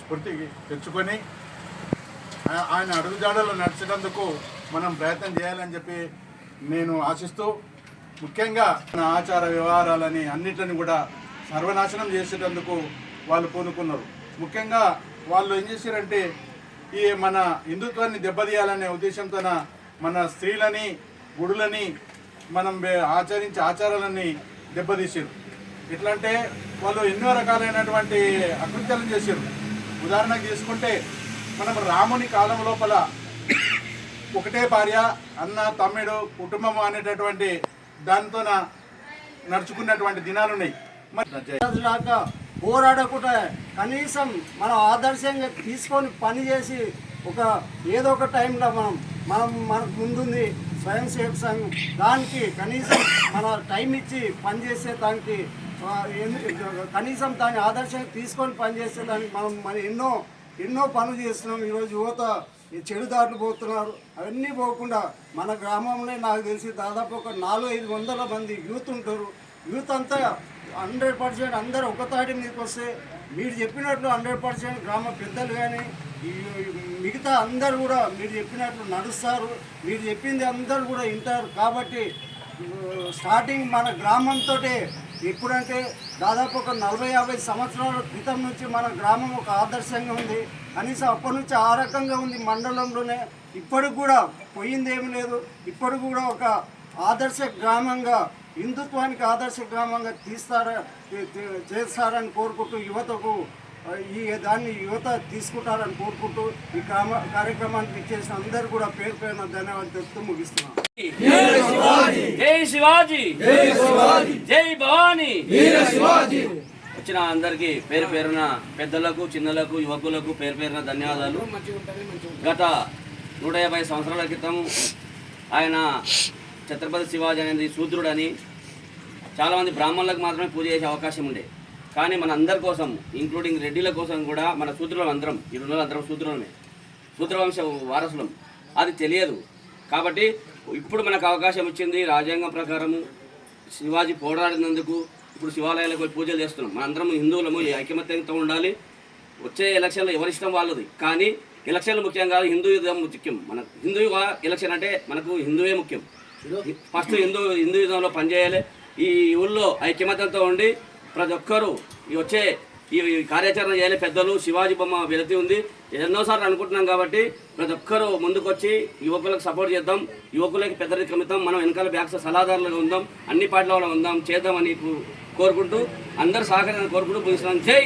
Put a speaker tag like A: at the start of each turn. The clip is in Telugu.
A: స్ఫూర్తి తెచ్చుకొని ఆయన అడుగుజాడలు నడిచేటందుకు మనం ప్రయత్నం చేయాలని చెప్పి నేను ఆశిస్తూ ముఖ్యంగా మన ఆచార వ్యవహారాలని అన్నిటిని కూడా సర్వనాశనం చేసేటందుకు వాళ్ళు పూనుకున్నారు. ముఖ్యంగా వాళ్ళు ఏం చేశారంటే ఈ మన హిందుత్వాన్ని దెబ్బతీయాలనే ఉద్దేశంతో మన స్త్రీలని గుడులని మనం ఆచరించే ఆచారాలని దెబ్బతీసారు ఎట్లా అంటే వాళ్ళు ఎన్నో రకాలైనటువంటి అకృత్యాలు చేశారు. ఉదాహరణకు తీసుకుంటే మనం రాముని కాలం లోపల ఒకటే భార్య అన్న తమ్ముడు కుటుంబం అనేటటువంటి దానితోన నడుచుకున్నటువంటి దినాలు ఉన్నాయి. మరి
B: దాకా పోరాడకుండా కనీసం మనం ఆదర్శంగా తీసుకొని పని చేసి ఒక ఏదో ఒక టైంలో మనం మనం మనకు ముందుంది స్వయం సేవక సంఘం. దానికి కనీసం మన టైం ఇచ్చి పనిచేసే దానికి కనీసం దాని ఆదర్శంగా తీసుకొని పనిచేస్తే దానికి మనం మన ఎన్నో ఎన్నో పనులు చేస్తున్నాం. ఈరోజు యువత ఈ చెడు దారులు పోతున్నారు. అవన్నీ పోకుండా మన గ్రామంలో నాకు తెలిసి దాదాపు ఒక నాలుగు ఐదు వందల మంది యూత్ ఉంటారు. యూత్ అంతా హండ్రెడ్ పర్సెంట్ అందరూ ఒక తాటి మీదకి వస్తే మీరు చెప్పినట్లు హండ్రెడ్ పర్సెంట్ గ్రామ పెద్దలు కానీ మిగతా అందరు కూడా మీరు చెప్పినట్లు నడుస్తారు. మీరు చెప్పింది అందరు కూడా వింటారు. కాబట్టి స్టార్టింగ్ మన గ్రామంతో ఎప్పుడంటే దాదాపు ఒక నలభై యాభై సంవత్సరాల క్రితం నుంచి మన గ్రామం ఒక ఆదర్శంగా ఉంది. కనీసం అప్పటి నుంచి ఆ రకంగా ఉంది మండలంలోనే. ఇప్పటికి కూడా పోయింది లేదు. ఇప్పటికి కూడా ఒక ఆదర్శ గ్రామంగా హిందుత్వానికి ఆదర్శ గ్రామంగా తీస్తారా చేస్తారని కోరుకుంటూ యువతకు ఈ దాన్ని యువత తీసుకుంటారని కోరుకుంటూ ఈ గ్రామ కార్యక్రమానికి ఇచ్చేసిన అందరూ కూడా పేరు పేరున ధన్యవాదాలు చెప్తూ ముగిస్తున్నాను
C: శివాజీ. జై భవానీ. వచ్చిన అందరికి పేరు పేరున పెద్దలకు చిన్నలకు యువకులకు పేరు పేరున ధన్యవాదాలు. గత నూట యాభై సంవత్సరాల క్రితం ఆయన ఛత్రపతి శివాజీ అనేది శూద్రుడని చాలామంది బ్రాహ్మణులకు మాత్రమే పూజ చేసే అవకాశం ఉండే. కానీ మన అందరి కోసం ఇంక్లూడింగ్ రెడ్డిల కోసం కూడా మన శూద్రులం అందరం ఈ రెండు అందరం శూద్రులమే. శూద్రవంశ వారసులం. అది తెలియదు. కాబట్టి ఇప్పుడు మనకు అవకాశం వచ్చింది రాజ్యాంగం ప్రకారము శివాజీ పోరాడినందుకు ఇప్పుడు శివాలయాలకు పూజలు చేస్తున్నాం. మనందరం హిందువులము ఈ ఐకమత్యంతో ఉండాలి. వచ్చే ఎలక్షన్లో ఎవరిష్టం వాళ్ళది. కానీ ఎలక్షన్లు ముఖ్యం కాదు హిందూయిజం ముఖ్యం. మన హిందూ ఎలక్షన్ అంటే మనకు హిందువే ముఖ్యం. ఫస్ట్ హిందూ హిందూయిజంలో పనిచేయాలి. ఈ ఊళ్ళో ఐకమత్యంతో ఉండి ప్రతి ఒక్కరూ ఈ వచ్చే ఈ కార్యాచరణ చేయాలి. పెద్దలు శివాజీ బొమ్మ వెళుతూ ఉంది. ఎన్నోసార్లు అనుకుంటున్నాం కాబట్టి ప్రతి ఒక్కరూ ముందుకొచ్చి యువకులకు సపోర్ట్ చేద్దాం. యువకులకి పెద్దరికి ఇద్దాం మనం వెనకాల బ్యాక్స్ సలహాదారులుగా ఉందాం. అన్ని పార్టీల వాళ్ళ ఉందాం. చేద్దామని కోరుకుంటూ అందరు సహకారాన్ని కోరుకుంటూ ముగిస్తున్నాం జై!